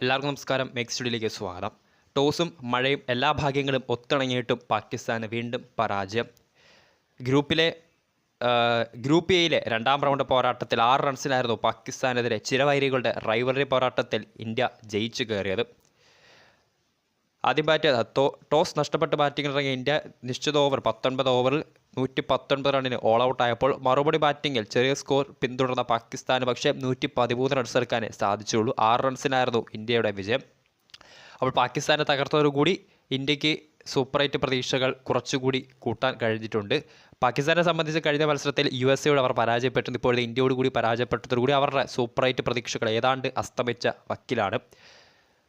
എല്ലാവർക്കും നമസ്കാരം. മേക്ക് സ്റ്റുഡിയോയിലേക്ക് സ്വാഗതം. ടോസും മഴയും എല്ലാ ഭാഗ്യങ്ങളും ഒത്തിണങ്ങിയിട്ടും പാകിസ്ഥാന് വീണ്ടും പരാജയം. ഗ്രൂപ്പിലെ ഗ്രൂപ്പ് എയിലെ രണ്ടാം റൗണ്ട് പോരാട്ടത്തിൽ ആറ് റൺസിനായിരുന്നു പാകിസ്ഥാനെതിരെ ചിരവൈരികളുടെ റൈവറി പോരാട്ടത്തിൽ ഇന്ത്യ ജയിച്ചു കയറിയത്. ആദ്യം ബാറ്റ് ടോസ് നഷ്ടപ്പെട്ട് ഇറങ്ങിയ ഇന്ത്യ നിശ്ചിത ഓവർ പത്തൊൻപത് ഓവറിൽ നൂറ്റി പത്തൊൻപത് റണ്ണിന് ഓൾ ഔട്ട് ആയപ്പോൾ മറുപടി ബാറ്റിംഗിൽ ചെറിയ സ്കോർ പിന്തുടർന്ന പാകിസ്ഥാന് പക്ഷേ നൂറ്റി പതിമൂന്ന് റൺസ് എടുക്കാനേ സാധിച്ചുള്ളൂ. ആറ് റൺസിനായിരുന്നു ഇന്ത്യയുടെ വിജയം. അപ്പോൾ പാകിസ്ഥാനെ തകർത്തതോടുകൂടി ഇന്ത്യയ്ക്ക് സൂപ്പർ എയ്റ്റ് പ്രതീക്ഷകൾ കുറച്ചുകൂടി കൂട്ടാൻ കഴിഞ്ഞിട്ടുണ്ട്. പാകിസ്ഥാനെ സംബന്ധിച്ച് കഴിഞ്ഞ മത്സരത്തിൽ യു എസ് എയോട് അവർ പരാജയപ്പെട്ടു ഇപ്പോൾ ഇന്ത്യയോട് കൂടി പരാജയപ്പെട്ടതോടുകൂടി അവരുടെ സൂപ്പർ എയ്റ്റ് പ്രതീക്ഷകൾ ഏതാണ്ട് അസ്തമിച്ച വക്കിലാണ്.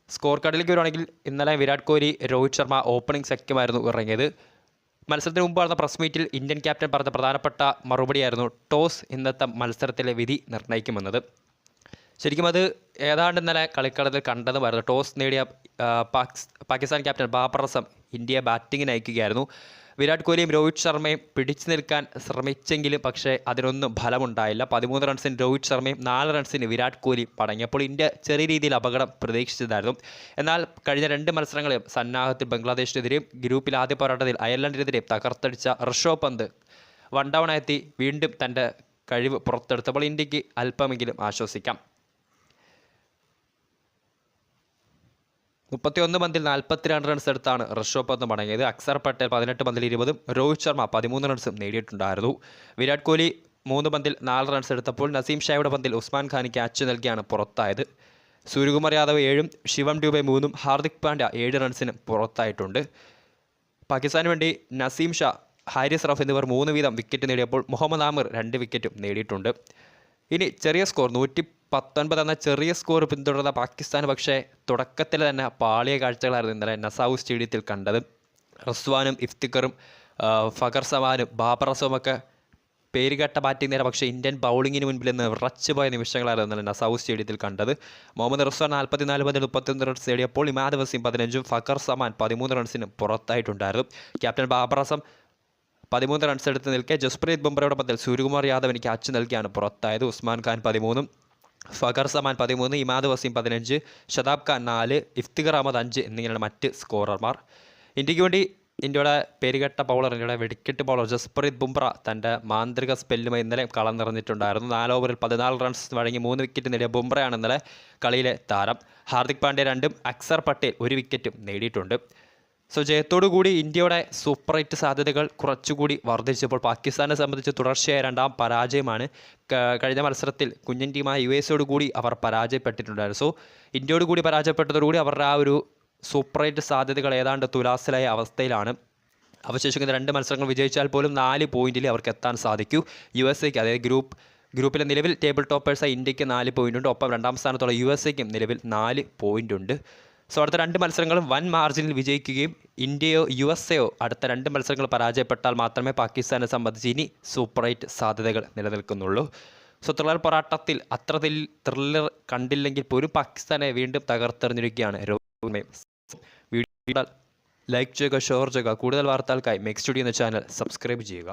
സ്കോർ കാർഡിലേക്ക് വരുവാണെങ്കിൽ ഇന്നലെ വിരാട് കോഹ്ലി രോഹിത് ശർമ്മ ഓപ്പണിംഗ് സഖ്യമായിരുന്നു ഇറങ്ങിയത്. മത്സരത്തിന് മുമ്പ് നടന്ന പ്രസ് മീറ്റിൽ ഇന്ത്യൻ ക്യാപ്റ്റൻ പറഞ്ഞ പ്രധാനപ്പെട്ട മറുപടിയായിരുന്നു ടോസ് ഇന്നത്തെ മത്സരത്തിലെ വിധി നിർണയിക്കുമെന്നത്. ശരിക്കും അത് ഏതാണ്ട് ഇന്നലെ കളിക്കളത്തിൽ കണ്ടതുമായിരുന്നു. ടോസ് നേടിയ പാകിസ്ഥാൻ ക്യാപ്റ്റൻ ബാബർ അസം ഇന്ത്യയെ ബാറ്റിങ്ങിന് അയക്കുകയായിരുന്നു വിരാട് കോഹ്ലിയും രോഹിത് ശർമ്മയും പിടിച്ചു നിൽക്കാൻ ശ്രമിച്ചെങ്കിലും പക്ഷേ അതിനൊന്നും ഫലമുണ്ടായില്ല. പതിമൂന്ന് റൺസിന് രോഹിത് ശർമ്മയും നാല് റൺസിന് വിരാട് കോഹ്ലി പടങ്ങിയപ്പോൾ ഇന്ത്യ ചെറിയ രീതിയിൽ അപകടം പ്രതീക്ഷിച്ചതായിരുന്നു. എന്നാൽ കഴിഞ്ഞ രണ്ട് മത്സരങ്ങളിലും സന്നാഹത്തിൽ ബംഗ്ലാദേശിനെതിരെയും ഗ്രൂപ്പിൽ ആദ്യ പോരാട്ടത്തിൽ അയർലൻഡിനെതിരെയും തകർത്തടിച്ച ഋഷഭ് പന്ത് വൺ ഡൗൺ എത്തി. വീണ്ടും തന്റെ കഴിവ് പുറത്തെടുത്തപ്പോൾ ഇന്ത്യയ്ക്ക് അല്പമെങ്കിലും ആശ്വസിക്കാം. മുപ്പത്തിയൊന്ന് പന്തിൽ നാൽപ്പത്തിരണ്ട് റൺസ് എടുത്താണ് ഋഷഭ് പന്ത് മടങ്ങിയത്. അക്സർ പട്ടേൽ പതിനെട്ട് പന്തിൽ ഇരുപതും രോഹിത് ശർമ്മ പതിമൂന്ന് റൺസും നേടിയിട്ടുണ്ടായിരുന്നു. വിരാട് കോഹ്ലി മൂന്ന് പന്തിൽ നാല് റൺസ് എടുത്തപ്പോൾ നസീം ഷായുടെ പന്തിൽ ഉസ്മാൻ ഖാന് ക്യാച്ച് നൽകിയാണ് പുറത്തായത്. സൂര്യകുമാർ യാദവ് ഏഴും ശിവം ഡ്യൂബെ മൂന്നും ഹാർദിക് പാണ്ഡ്യ ഏഴ് റൺസിനും പുറത്തായിട്ടുണ്ട്. പാകിസ്ഥാന് വേണ്ടി നസീം ഷാ ഹാരിസ് റഫ് എന്നിവർ മൂന്ന് വീതം വിക്കറ്റ് നേടിയപ്പോൾ മുഹമ്മദ് ആമിർ രണ്ട് വിക്കറ്റും നേടിയിട്ടുണ്ട്. ഇനി ചെറിയ സ്കോർ നൂറ്റി പത്തൊൻപത് എന്ന ചെറിയ സ്കോർ പിന്തുടർന്ന പാകിസ്ഥാൻ പക്ഷേ തുടക്കത്തിൽ തന്നെ പാളിയ കാഴ്ചകളായിരുന്നു ഇന്നലെ നസാവു സ്റ്റേഡിയത്തിൽ കണ്ടത്. റസ്വാനും ഇഫ്തിഖറും ഫഖർ സവാനും ബാബർ അസവും ഒക്കെ പേരുകെട്ട ബാറ്റിംഗ് നേരെ പക്ഷേ ഇന്ത്യൻ ബൗളിങ്ങിന് മുൻപിൽ നിന്ന് വിറച്ചുപോയ നിമിഷങ്ങളായിരുന്നു ഇന്നലെ നസാവു സ്റ്റേഡിയത്തിൽ കണ്ടത്. മുഹമ്മദ് റസ്വാൻ നാൽപ്പത്തിനാല് പതിൽ മുപ്പത്തൊന്ന് റൺസ് നേടിയപ്പോൾ ഇമാദ് വസീം പതിനഞ്ചും ഫഖർ സമാൻ പതിമൂന്ന് റൺസിന് പുറത്തായിട്ടുണ്ടായിരുന്നു. ക്യാപ്റ്റൻ ബാബർ അസം പതിമൂന്ന് റൺസ് എടുത്ത് നിൽക്കെ ജസ്പ്രീത് ബുംറയുടെ പത്തിൽ സൂര്യകുമാർ യാദവിന് ക്യാച്ച് നൽകിയാണ് പുറത്തായത്. ഉസ്മാൻ ഖാൻ പതിമൂന്നും ഫഖർ സമാൻ പതിമൂന്ന് ഇമാദ് വസീം പതിനഞ്ച് ഷതാബ് ഖാൻ നാല് ഇഫ്തിഖർ അഹമ്മദ് അഞ്ച് എന്നിങ്ങനെയാണ് മറ്റ് സ്കോറർമാർ. ഇന്ത്യയ്ക്ക് വേണ്ടി ഇന്ത്യയുടെ പേരുകെട്ട ബൗളർ ഇന്ത്യയുടെ വെടിക്കെട്ട് ബൗളർ ജസ്പ്രീത് ബുംറ തന്റെ മാന്ത്രിക സ്പെല്ലുമായി ഇന്നലെ കളം നിറഞ്ഞിട്ടുണ്ടായിരുന്നു. നാല് ഓവറിൽ പതിനാല് റൺസ് വഴങ്ങി മൂന്ന് വിക്കറ്റ് നേടിയ ബുംറയാണ് ഇന്നലെ കളിയിലെ താരം. ഹാർദിക് പാണ്ഡ്യ രണ്ടും അക്സർ പട്ടേൽ ഒരു വിക്കറ്റും നേടിയിട്ടുണ്ട്. സോ ജയത്തോടുകൂടി ഇന്ത്യയുടെ സൂപ്പർ എയ്റ്റ് സാധ്യതകൾ കുറച്ചുകൂടി വർദ്ധിച്ചപ്പോൾ പാകിസ്ഥാനെ സംബന്ധിച്ച് തുടർച്ചയായ രണ്ടാം പരാജയമാണ്. കഴിഞ്ഞ മത്സരത്തിൽ കുഞ്ഞൻ ടീമായ യു എസോട് കൂടി അവർ പരാജയപ്പെട്ടിട്ടുണ്ടായിരുന്നു. സോ ഇന്ത്യയോട് കൂടി പരാജയപ്പെട്ടതോടുകൂടി അവരുടെ ആ ഒരു സൂപ്പർ എയ്റ്റ് സാധ്യതകൾ ഏതാണ്ട് തുലാസിലായ അവസ്ഥയിലാണ്. അവശേഷിക്കുന്ന രണ്ട് മത്സരങ്ങൾ വിജയിച്ചാൽ പോലും നാല് പോയിന്റിൽ അവർക്ക് എത്താൻ സാധിക്കൂ. യു എസ് എക്ക് അതായത് ഗ്രൂപ്പ് ഗ്രൂപ്പിലെ നിലവിൽ ടേബിൾ ടോപ്പേഴ്സായി ഇന്ത്യയ്ക്ക് നാല് പോയിന്റ് ഉണ്ട് ഒപ്പം രണ്ടാം സ്ഥാനത്തുള്ള യു എസ് എക്കും നിലവിൽ നാല് പോയിന്റ് ഉണ്ട് സോ അടുത്ത രണ്ട് മത്സരങ്ങളും വൻ മാർജിനിൽ വിജയിക്കുകയും ഇന്ത്യയോ യു എസ് എയോ അടുത്ത രണ്ട് മത്സരങ്ങൾ പരാജയപ്പെട്ടാൽ മാത്രമേ പാകിസ്ഥാനെ സംബന്ധിച്ച് ഇനി സൂപ്പർ സാധ്യതകൾ നിലനിൽക്കുന്നുള്ളൂ. സോ ത്രില്ലർ പോരാട്ടത്തിൽ അത്ര ത്രില്ലർ കണ്ടില്ലെങ്കിൽ പോലും പാകിസ്ഥാനെ വീണ്ടും തകർത്തെറിഞ്ഞിരിക്കുകയാണ് വീഡിയോ ലൈക്ക് ചെയ്യുക ഷെയർ ചെയ്യുക കൂടുതൽ വാർത്തകൾക്കായി മെക്സ് സ്റ്റുഡിയോ എന്ന ചാനൽ സബ്സ്ക്രൈബ് ചെയ്യുക.